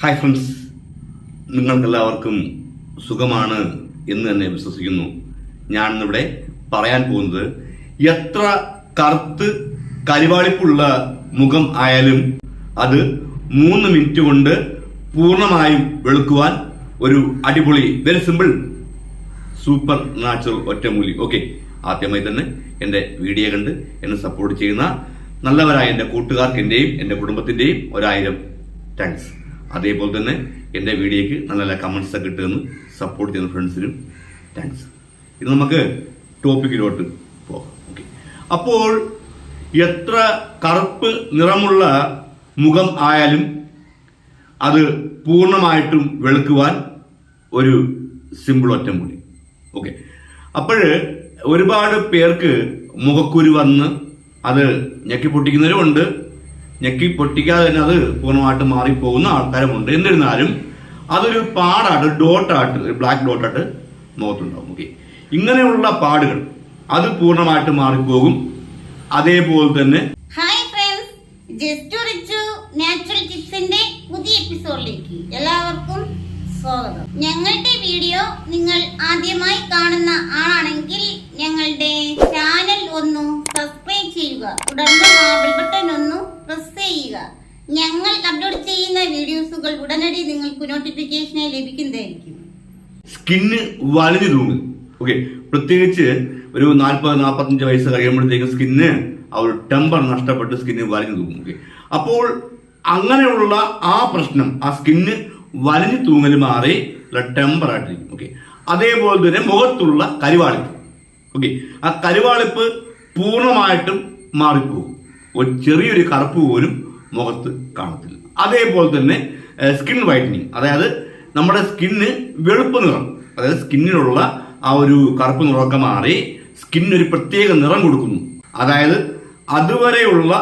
Hi friends നിങ്ങൾക്കെല്ലാവർക്കും സുഖമാണ് എന്ന് തന്നെ വിശ്വസിക്കുന്നു. ഞാൻ ഇന്നിവിടെ പറയാൻ പോകുന്നത് എത്ര കറുത്ത് കരിവാളിപ്പുള്ള മുഖം ആയാലും അത് മൂന്ന് മിനിറ്റ് കൊണ്ട് പൂർണമായും വെളുക്കുവാൻ ഒരു അടിപൊളി വെരി സിമ്പിൾ സൂപ്പർ നാച്ചുറൽ ഒറ്റമൂലി. ഓക്കെ ആദ്യമായി തന്നെ എന്റെ വീഡിയോ കണ്ട് എന്നെ സപ്പോർട്ട് ചെയ്യുന്ന നല്ലവരായ എന്റെ കൂട്ടുകാർക്ക് എന്റെയും എന്റെ കുടുംബത്തിന്റെയും ഒരായിരം താങ്ക്സ് അതേപോലെ തന്നെ എന്റെ വീഡിയോക്ക് നല്ല നല്ല കമൻസ് ഒക്കെ ഇട്ടുതന്ന് സപ്പോർട്ട് ചെയ്യുന്ന ഫ്രണ്ട്സിനും താങ്ക്സ് ഇത് നമുക്ക് ടോപ്പിക്കിലോട്ട് പോകാം. ഓക്കെ അപ്പോൾ എത്ര കറുപ്പ് നിറമുള്ള മുഖം ആയാലും അത് പൂർണമായിട്ടും വെളുക്കുവാൻ ഒരു സിമ്പിൾ ഒറ്റമൂലി ഓക്കെ അപ്പോൾ ഒരുപാട് പേർക്ക് മുഖക്കുരു വന്ന് അത് ഞെക്കി പൊട്ടിക്കുന്നവരും ഉണ്ട്. ഞെക്കി പൊട്ടിക്കാതെ തന്നെ അത് പൂർണമായിട്ട് മാറിപ്പോകുന്ന ആൾക്കാരുമുണ്ട്. എന്നിരുന്നാലും അതൊരു പാടായിട്ട് ഡോട്ടായിട്ട് ബ്ലാക്ക് ഡോട്ടായിട്ട് മുഖത്തുണ്ടാവും ഓക്കെ ഇങ്ങനെയുള്ള പാടുകൾ അത് പൂർണമായിട്ട് മാറിപ്പോകും. അതേപോലെ തന്നെ ഹായ് ഫ്രണ്ട്സ് ടിപ്സിന്റെ പുതിയ എപ്പിസോഡിലേക്ക് എല്ലാവർക്കും സ്വാഗതം. ഞങ്ങളുടെ വീഡിയോ നിങ്ങൾ ആദ്യമായി കാണുന്ന ആളാണെങ്കിൽ ഞങ്ങളുടെ ചാനൽ ഒന്ന് സബ്സ്ക്രൈബ് ചെയ്യുക. തുടർന്ന് ബട്ടൺ ഒന്ന് പ്രസ് ചെയ്യുക. ഞങ്ങൾ അപ്ലോഡ് ചെയ്യുന്ന വീഡിയോസുകൾ ഉടനടി നിങ്ങൾക്ക് നോട്ടിഫിക്കേഷനായി ലഭിക്കുന്നതായിരിക്കും. സ്കിന്ന് വലിഞ്ഞു തൂങ്ങും. ഓക്കെ പ്രത്യേകിച്ച് ഒരു നാൽപ്പത് നാൽപ്പത്തഞ്ച് വയസ്സ് കഴിയുമ്പോഴത്തേക്കും സ്കിന്ന് ആ ഒരു ടെമ്പർ നഷ്ടപ്പെട്ട് സ്കിന്ന് വലിഞ്ഞു തൂങ്ങും. ഓക്കെ അപ്പോൾ അങ്ങനെയുള്ള ആ പ്രശ്നം ആ സ്കിന്ന് വലിഞ്ഞു തൂങ്ങൽ മാറി ടെമ്പർ ആയിട്ടിരിക്കും. ഓക്കെ അതേപോലെ തന്നെ മുഖത്തുള്ള കരിവാളിപ്പ്. ഓക്കെ ആ കരിവാളിപ്പ് പൂർണമായിട്ടും മാറിപ്പോകും. ഒരു ചെറിയൊരു കറുപ്പ് പോലും മുഖത്ത് കാണത്തില്ല. അതേപോലെ തന്നെ സ്കിൻ വൈറ്റനിങ് അതായത് നമ്മുടെ സ്കിന്ന് വെളുപ്പ് നിറം. അതായത് സ്കിന്നിലുള്ള ആ ഒരു കറുപ്പ് നിറമൊക്കെ മാറി സ്കിന്നിന് ഒരു പ്രത്യേക നിറം കൊടുക്കുന്നു. അതായത് അതുവരെയുള്ള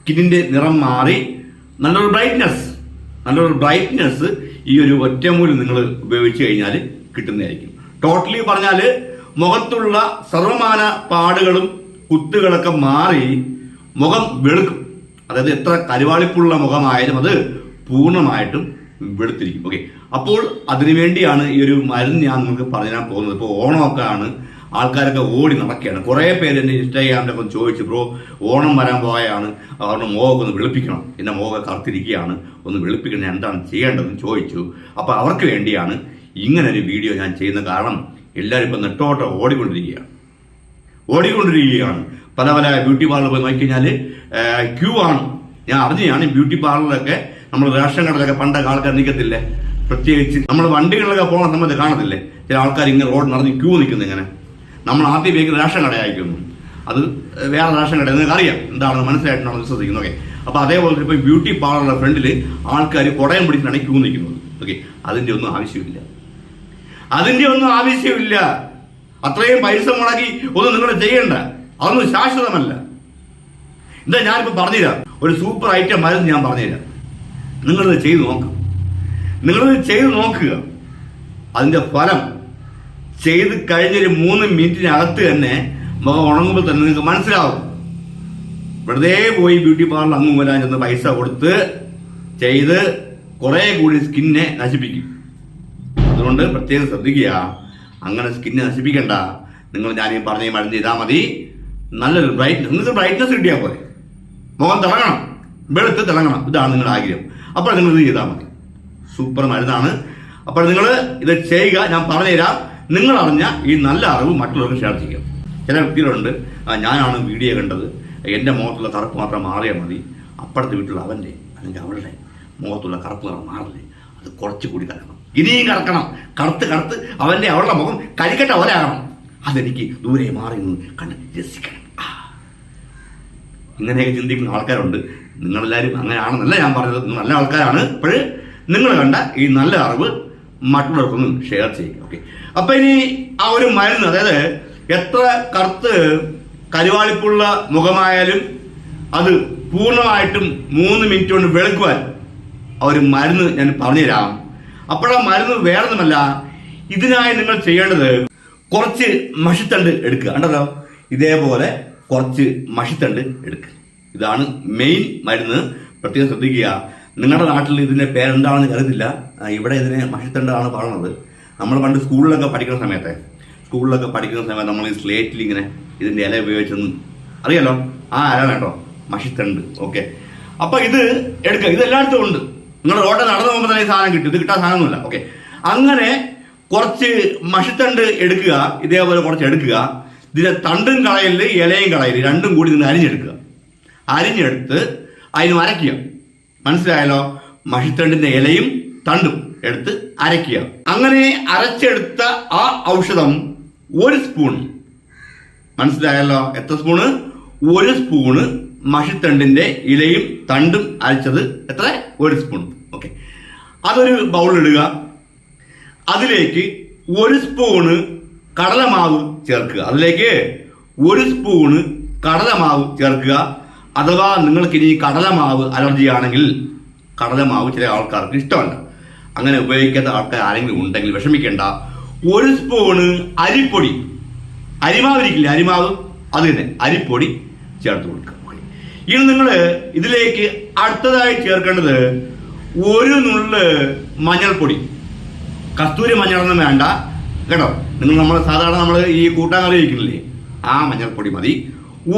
സ്കിന്നിന്റെ നിറം മാറി നല്ലൊരു ബ്രൈറ്റ്നസ് നല്ലൊരു ബ്രൈറ്റ്നസ് ഈ ഒരു ഒറ്റമൂലി നിങ്ങൾ ഉപയോഗിച്ച് കഴിഞ്ഞാൽ കിട്ടുന്നതായിരിക്കും. ടോട്ടലി പറഞ്ഞാൽ മുഖത്തുള്ള സർവമാന പാടുകളും കുത്തുകളൊക്കെ മാറി മുഖം വെളുക്കും. അതായത് എത്ര കരുവാളിപ്പുള്ള മുഖമായാലും അത് പൂർണമായിട്ടും വെളുത്തിരിക്കും. ഓക്കെ അപ്പോൾ അതിനുവേണ്ടിയാണ് ഈ ഒരു മരുന്ന് ഞാൻ നിങ്ങൾക്ക് പറഞ്ഞു പോകുന്നത്. ഇപ്പോൾ ഓണമൊക്കെ ആണ് ആൾക്കാരൊക്കെ ഓടി നടക്കുകയാണ്. കുറേ പേര് ഇൻസ്റ്റാഗ്രാമിലൊക്കെ ഒപ്പം ചോദിച്ചു ബ്രോ ഓണം വരാൻ പോയാണ്. അവരുടെ മുഖമൊക്കെ ഒന്ന് വെളുപ്പിക്കണം. എന്റെ മുഖമൊക്കെ കറുത്തിരിക്കുകയാണ്. ഒന്ന് വെളുപ്പിക്കണം. എന്താണ് ചെയ്യേണ്ടതെന്ന് ചോദിച്ചു. അപ്പോൾ അവർക്ക് വേണ്ടിയാണ് ഇങ്ങനെ ഒരു വീഡിയോ ഞാൻ ചെയ്യുന്ന കാരണം എല്ലാവരും ഇപ്പം നെട്ടോട്ടം ഓടിക്കൊണ്ടിരിക്കുകയാണ്. ഓടിക്കൊണ്ടിരിക്കുകയാണ്. പല പല ബ്യൂട്ടി പാർലർ പോയി നോക്കിക്കഴിഞ്ഞാൽ ക്യൂ ആണ്. ഞാൻ അറിഞ്ഞാണ് ബ്യൂട്ടി പാർലറിലൊക്കെ നമ്മൾ റേഷൻ കടലൊക്കെ പണ്ട ആൾക്കാർ നിൽക്കത്തില്ലേ പ്രത്യേകിച്ച് നമ്മൾ വണ്ടികളിലൊക്കെ പോകണ സമയത്ത് കാണത്തില്ലേ? ചില ആൾക്കാർ ഇങ്ങനെ റോഡ് നടന്ന് ക്യൂ നിൽക്കുന്നു ഇങ്ങനെ. നമ്മൾ ആദ്യം വേഗം റേഷൻ കടയായിരിക്കുന്നു അത് വേറെ റേഷൻ കട നിങ്ങൾക്ക് അറിയാം. എന്താണെന്ന് മനസ്സിലായിട്ടാണ് വിശ്വസിക്കുന്നത് ഓക്കെ. അപ്പോൾ അതേപോലെ ഇപ്പോൾ ബ്യൂട്ടി പാർലറുടെ ഫ്രണ്ടിൽ ആൾക്കാർ കുടയം പിടിച്ചിട്ടാണ് ക്യൂ നിൽക്കുന്നത്. ഓക്കെ. അതിന്റെ ഒന്നും ആവശ്യമില്ല. അതിന്റെ ഒന്നും ആവശ്യമില്ല. അത്രയും പൈസ മുടക്കി ഒന്നും നിങ്ങൾ ചെയ്യണ്ട. അതൊന്നും ശാശ്വതമല്ല. എന്താ ഞാനിപ്പോൾ പറഞ്ഞുതരാം. ഒരു സൂപ്പർ ഐറ്റം മരുന്ന് ഞാൻ പറഞ്ഞുതരാം. നിങ്ങളിത് ചെയ്തു നോക്കുക നിങ്ങളിത് ചെയ്തു നോക്കുക. അതിന്റെ ഫലം ചെയ്ത് കഴിഞ്ഞൊരു മൂന്ന് മിനിറ്റിനകത്ത് തന്നെ മുഖം ഉണങ്ങുമ്പോൾ തന്നെ നിങ്ങൾക്ക് മനസ്സിലാവും. വെറുതെ പോയി ബ്യൂട്ടി പാർലർ അങ്ങും വരാൻ ചെന്ന് പൈസ കൊടുത്ത് ചെയ്ത് കുറെ കൂടി സ്കിന്നെ നശിപ്പിക്കും. അതുകൊണ്ട് പ്രത്യേകം ശ്രദ്ധിക്കുക. അങ്ങനെ സ്കിന്നെ നശിപ്പിക്കണ്ട. നിങ്ങൾ ഞാനീ പറഞ്ഞ മരുന്ന് ചെയ്താൽ മതി. നല്ലൊരു ബ്രൈറ്റ്നസ് നിങ്ങൾക്ക് ബ്രൈറ്റ്നസ് കിട്ടിയാൽ പോലെ മുഖം തിളങ്ങണം. വെളുത്ത് തിളങ്ങണം. ഇതാണ് നിങ്ങളുടെ ആഗ്രഹം. അപ്പോൾ നിങ്ങൾ ഇത് ചെയ്താൽ മതി. സൂപ്പർ മരുന്നാണ് അപ്പോൾ നിങ്ങൾ ഇത് ചെയ്യുക. ഞാൻ പറഞ്ഞുതരാം. നിങ്ങൾ അറിഞ്ഞ ഈ നല്ല അറിവ് മറ്റുള്ളവർക്ക് ഷെയർ ചെയ്യാം ചില വ്യക്തികളുണ്ട്. "ആ, ഞാനാണ് വീഡിയോ കണ്ടത്. എന്റെ മുഖത്തുള്ള കറുപ്പ് മാത്രം മാറിയാൽ മതി. അപ്പുറത്തെ വീട്ടിലുള്ള അവന്റെ അല്ലെങ്കിൽ അവളുടെ മുഖത്തുള്ള കറുപ്പ് നിറം മാറില്ലേ? അത് കുറച്ചുകൂടി കലക്കണം ഇനിയും കറക്കണം. കറുത്ത് കറുത്ത് അവന്റെ അവളുടെ മുഖം കരിക്കട്ട ഒരാകണം. അതെനിക്ക് ദൂരെ മാറി നിന്ന് കണ്ട് രസിക്കണം. ഇങ്ങനെയൊക്കെ ചിന്തിക്കുന്ന ആൾക്കാരുണ്ട്. നിങ്ങളെല്ലാവരും അങ്ങനെയാണെന്നല്ല ഞാൻ പറഞ്ഞത്. നല്ല ആൾക്കാരാണ്. അപ്പോൾ നിങ്ങൾ കണ്ട ഈ നല്ല അറിവ് മറ്റുള്ളവർക്കൊന്നും ഷെയർ ചെയ്യുക. ഓക്കെ അപ്പൊ ഇനി ആ ഒരു മരുന്ന് അതായത് എത്ര കറുത്ത് കരുവാളിപ്പുള്ള മുഖമായാലും അത് പൂർണമായിട്ടും മൂന്ന് മിനിറ്റ് കൊണ്ട് വെളുക്കുവാൻ ആ ഒരു മരുന്ന് ഞാൻ പറഞ്ഞുതരാം. അപ്പോഴാ മരുന്ന് വേറൊന്നുമല്ല ഇതിനായി നിങ്ങൾ ചെയ്യേണ്ടത് കുറച്ച് മഷിത്തണ്ട് എടുക്കുക. കണ്ടല്ലോ? ഇതേപോലെ കുറച്ച് മഷിത്തണ്ട് എടുക്കുക ഇതാണ് മെയിൻ മരുന്ന്. പ്രത്യേകം ശ്രദ്ധിക്കുക. നിങ്ങളുടെ നാട്ടിൽ ഇതിന്റെ പേരെന്താണെന്ന് കരുതില്ല ഇവിടെ ഇതിനെ മഷിത്തണ്ടാണ് പറയുന്നത്. നമ്മൾ പണ്ട് സ്കൂളിലൊക്കെ പഠിക്കുന്ന സമയത്തെ സ്കൂളിലൊക്കെ പഠിക്കുന്ന സമയത്ത് നമ്മൾ ഈ സ്ലേറ്റിൽ ഇങ്ങനെ ഇതിന്റെ ഇല ഉപയോഗിച്ചെന്ന് അറിയാലോ? ആ ഇല കേട്ടോ മഷിത്തണ്ട്. ഓക്കെ. അപ്പൊ ഇത് എടുക്കുക ഇത് എല്ലായിടത്തും ഉണ്ട്. നിങ്ങൾ റോഡിൽ നടന്നു പോകുമ്പോൾ തന്നെ ഈ സാധനം കിട്ടും. ഇത് കിട്ടാൻ സാധനമൊന്നുമില്ല. ഓക്കെ. അങ്ങനെ കുറച്ച് മഷിത്തണ്ട് എടുക്കുക. ഇതേപോലെ കുറച്ച് എടുക്കുക. ഇതിന്റെ തണ്ടും കളയൽ ഇലയും കളയൽ രണ്ടും കൂടി നിന്ന് അരിഞ്ഞെടുക്കുക. അരിഞ്ഞെടുത്ത് അതിന് അരയ്ക്കുക മനസ്സിലായല്ലോ? മഷിത്തണ്ടിന്റെ ഇലയും തണ്ടും എടുത്ത് അരയ്ക്കുക. അങ്ങനെ അരച്ചെടുത്ത ആ ഔഷധം ഒരു സ്പൂൺ. മനസ്സിലായല്ലോ? എത്ര സ്പൂണ്? ഒരു സ്പൂണ് മഷിത്തണ്ടിന്റെ ഇലയും തണ്ടും അരച്ചത് എത്ര? ഒരു സ്പൂൺ. ഓക്കെ. അതൊരു ബൗളിടുക അതിലേക്ക് ഒരു സ്പൂണ് കടലമാവ് ചേർക്കുക. അതിലേക്ക് ഒരു സ്പൂണ് കടലമാവ് ചേർക്കുക. അഥവാ നിങ്ങൾക്ക് ഇനി കടലമാവ് അലർജി ആണെങ്കിൽ കടലമാവ് ചില ആൾക്കാർക്ക് ഇഷ്ടമല്ല. അങ്ങനെ ഉപയോഗിക്കാത്ത ആൾക്കാർ ആരെങ്കിലും ഉണ്ടെങ്കിൽ വിഷമിക്കേണ്ട. ഒരു സ്പൂണ് അരിപ്പൊടി. അരിമാവ് ഇരിക്കില്ല? അരിമാവ്? അത് തന്നെ. അരിപ്പൊടി ചേർത്ത് കൊടുക്കുക. ഇനി നിങ്ങൾ ഇതിലേക്ക് അടുത്തതായി ചേർക്കേണ്ടത് ഒരു നുള്ള് മഞ്ഞൾപ്പൊടി. കസ്തൂരി മഞ്ഞളൊന്നും വേണ്ട. കേട്ടോ? നിങ്ങൾ നമ്മൾ സാധാരണ നമ്മൾ ഈ കൂട്ടാൻ അറിയിക്കുന്നില്ലേ ആ മഞ്ഞൾപ്പൊടി മതി.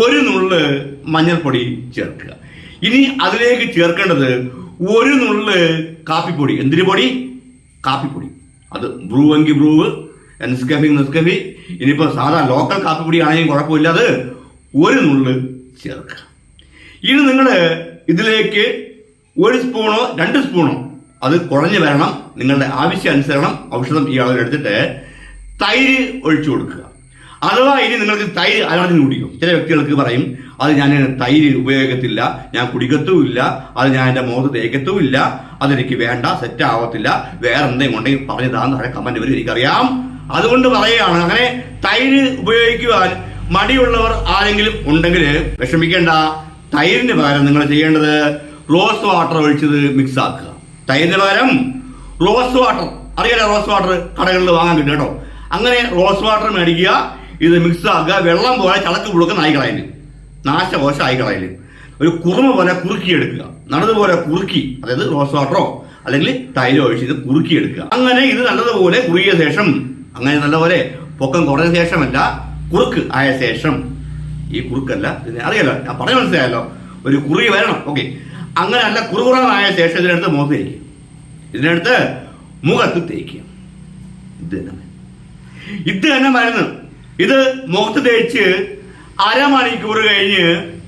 ഒരു നുള്ള് മഞ്ഞൾപ്പൊടി ചേർക്കുക. ഇനി അതിലേക്ക് ചേർക്കേണ്ടത് ഒരു നുള്ള് കാപ്പിപ്പൊടി. എന്തിനു പൊടി? കാപ്പിപ്പൊടി. അത് ബ്രൂവെങ്കിൽ ബ്രൂവ് നെസ്കഫി നെസ്കഫി ഇനിയിപ്പോൾ സാധാ ലോക്കൽ കാപ്പിപ്പൊടി ആണെങ്കിലും കുഴപ്പമില്ല അത്. ഒരു നുള്ള് ചേർക്കുക. ഇനി നിങ്ങൾ ഇതിലേക്ക് ഒരു സ്പൂണോ രണ്ട് സ്പൂണോ അത് കുറഞ്ഞു വരണം. നിങ്ങളുടെ ആവശ്യാനുസരണം ഔഷധം ഈ അളവിലെടുത്തിട്ട് തൈര് ഒഴിച്ചു കൊടുക്കുക. അഥവാ ഇനി നിങ്ങൾക്ക് തൈര് അലർജി കുടിക്കും. ചില വ്യക്തികൾക്ക് പറയും അത് ഞാൻ തൈര് ഉപയോഗിക്കത്തില്ല ഞാൻ കുടിക്കത്തുമില്ല അത് ഞാൻ എന്റെ മുഖത്ത് തേക്കത്തുമില്ല അതെനിക്ക് വേണ്ട സെറ്റ് ആവത്തില്ല വേറെ എന്തെങ്കിലും ഉണ്ടെങ്കിൽ പറഞ്ഞു താന്ന് താഴെ കമന്റ് വരും എനിക്കറിയാം. അതുകൊണ്ട് പറയുകയാണ് അങ്ങനെ തൈര് ഉപയോഗിക്കുവാൻ മടിയുള്ളവർ ആരെങ്കിലും ഉണ്ടെങ്കിൽ വിഷമിക്കേണ്ട. തൈരിന് പകരം നിങ്ങൾ ചെയ്യേണ്ടത് റോസ് വാട്ടർ ഒഴിച്ചത് മിക്സ് ആക്കുക. തൈരിന് പകരം റോസ് വാട്ടർ. അറിയാലോ റോസ് വാട്ടർ കടകളിൽ വാങ്ങാൻ കിട്ടും കേട്ടോ. അങ്ങനെ റോസ് വാട്ടർ മേടിക്കുക ഇത് മിക്സ് ആക്കുക വെള്ളം പോലെ ചളക്ക് പുഴുക്ക നായിക്കളയിൽ നാശകോശ ആയിക്കളയിൽ ഒരു കുറുമ പോലെ കുറുക്കിയെടുക്കുക. നല്ലതുപോലെ കുറുക്കി അതായത് റോസ് വാട്ടറോ അല്ലെങ്കിൽ തൈലോ ഒഴിച്ച് ഇത് കുറുക്കിയെടുക്കുക. അങ്ങനെ ഇത് നല്ലതുപോലെ കുറുകിയ ശേഷം അങ്ങനെ നല്ലപോലെ പൊക്കം കുറഞ്ഞ ശേഷമല്ല കുറുക്ക് ആയ ശേഷം. ഈ കുറുക്കല്ല ഇതിനെ അറിയാലോ ഞാൻ പറഞ്ഞ മനസ്സിലായല്ലോ. ഒരു കുറി വരണം ഓക്കെ. അങ്ങനെ അല്ല കുറുകുറാനായ ശേഷം ഇതിനടുത്ത് മുഖത്ത് തേക്കുക. ഇതിനടുത്ത് മുഖത്ത് തേക്കുക. ഇത് തന്നെ. ഇത് തന്നെ മരുന്ന്. ഇത് മുഖത്ത് തേച്ച് അരമണിക്കൂർ കഴിഞ്ഞ്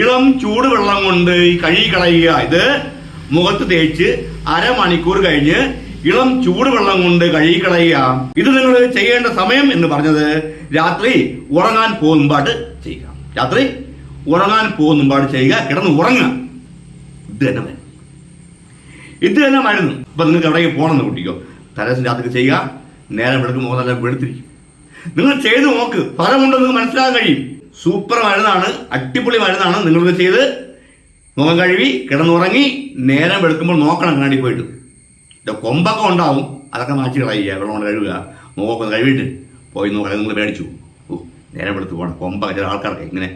ഇളം ചൂടുവെള്ളം കൊണ്ട് കഴുകി കളയുക. ഇത് മുഖത്ത് തേച്ച് അരമണിക്കൂർ കഴിഞ്ഞ് ഇളം ചൂടുവെള്ളം കൊണ്ട് കഴുകി കളയുക. ഇത് നിങ്ങൾ ചെയ്യേണ്ട സമയം എന്ന് പറഞ്ഞത് രാത്രി ഉറങ്ങാൻ പോകുമ്പാട്ട് ചെയ്യുക. രാത്രി ഉറങ്ങാൻ പോകുമ്പാട്ട് ചെയ്യുക. കിടന്ന് ഉറങ്ങുക. ഇത് തന്നെ മരുന്ന്. ഇത് തന്നെ മരുന്ന്. ഇപ്പൊ നിങ്ങൾക്ക് എവിടേക്ക് പോകണമെന്ന് കുട്ടിക്കോ? തലേദിവസം രാത്രി ചെയ്യുക. നേരം വെളുക്കും നല്ല വെളുത്തിരിക്കും. നിങ്ങൾ ചെയ്ത് നോക്ക്. ഫലമുണ്ടെന്ന് നിങ്ങൾക്ക് മനസ്സിലാക്കാൻ കഴിയും. സൂപ്പർ മരുന്നാണ് അടിപൊളി മരുന്നാണ് നിങ്ങളിത് ചെയ്ത് മുഖം കഴുകി കിടന്നുറങ്ങി നേരം വെളുക്കുമ്പോൾ നോക്കണം കണ്ണാടി പോയിട്ട്. കൊമ്പൊക്കെ ഉണ്ടാവും. അതൊക്കെ മാറ്റി കളയുക വെള്ളം കൊണ്ട് കഴുകുക. മുഖമൊക്കെ കഴുകിയിട്ട് പോയി നോക്കാം നിങ്ങൾ മേടിച്ചു ഓ നേരം വെളുത്ത് പോകണം. കൊമ്പൊക്കെ ചില ആൾക്കാർക്ക് ഇങ്ങനെ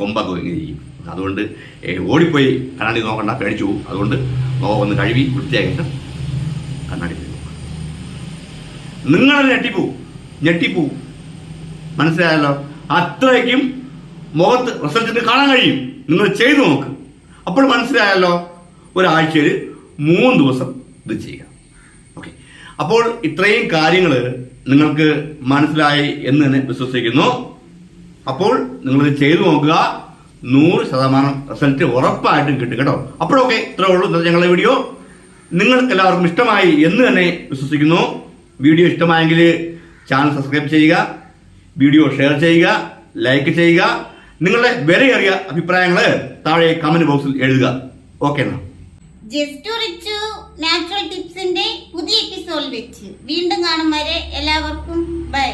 കൊമ്പൊക്കെ ഇങ്ങനെ ഇരിക്കും. അതുകൊണ്ട് ഓടിപ്പോയി കണ്ണാടി നോക്കണ്ട പേടിച്ചു. അതുകൊണ്ട് മുഖം ഒന്ന് കഴുകി വൃത്തിയാക്കിയിട്ട് കണ്ണാടി നിങ്ങളത് ഞെട്ടിപ്പോവും ഞെട്ടിപ്പോവും മനസ്സിലായല്ലോ? അത്രയ്ക്കും മുഖത്ത് റിസൾട്ടിന് കാണാൻ കഴിയും. നിങ്ങൾ ചെയ്തു നോക്ക്. അപ്പോൾ മനസ്സിലായല്ലോ? ഒരാഴ്ചയിൽ മൂന്ന് ദിവസം ഇത് ചെയ്യുക ഓക്കെ അപ്പോൾ ഇത്രയും കാര്യങ്ങൾ നിങ്ങൾക്ക് മനസ്സിലായി എന്ന് തന്നെ വിശ്വസിക്കുന്നു. അപ്പോൾ നിങ്ങളിത് ചെയ്തു നോക്കുക. നൂറ് ശതമാനം റിസൾട്ട് ഉറപ്പായിട്ടും കിട്ടും കേട്ടോ. അപ്പോഴൊക്കെ ഇത്രേ ഉള്ളൂ. ഞങ്ങളുടെ വീഡിയോ നിങ്ങൾക്ക് എല്ലാവർക്കും ഇഷ്ടമായി എന്ന് തന്നെ വിശ്വസിക്കുന്നു. വീഡിയോ ഇഷ്ടമായെങ്കിൽ ചാനൽ സബ്സ്ക്രൈബ് ചെയ്യുക വീഡിയോ ഷെയർ ചെയ്യുക ലൈക്ക് ചെയ്യുക. നിങ്ങളുടെ വിലയേറിയ അഭിപ്രായങ്ങൾ താഴെ കമന്റ് ബോക്സിൽ എഴുതുക. ഓക്കെ എന്നാ. ജസ്റ്റ് നാച്ചുറൽ ടിപ്സിന്റെ പുതിയ എപ്പിസോഡ് വെച്ച്. വീണ്ടും കാണും വരെ എല്ലാവർക്കും. ബൈ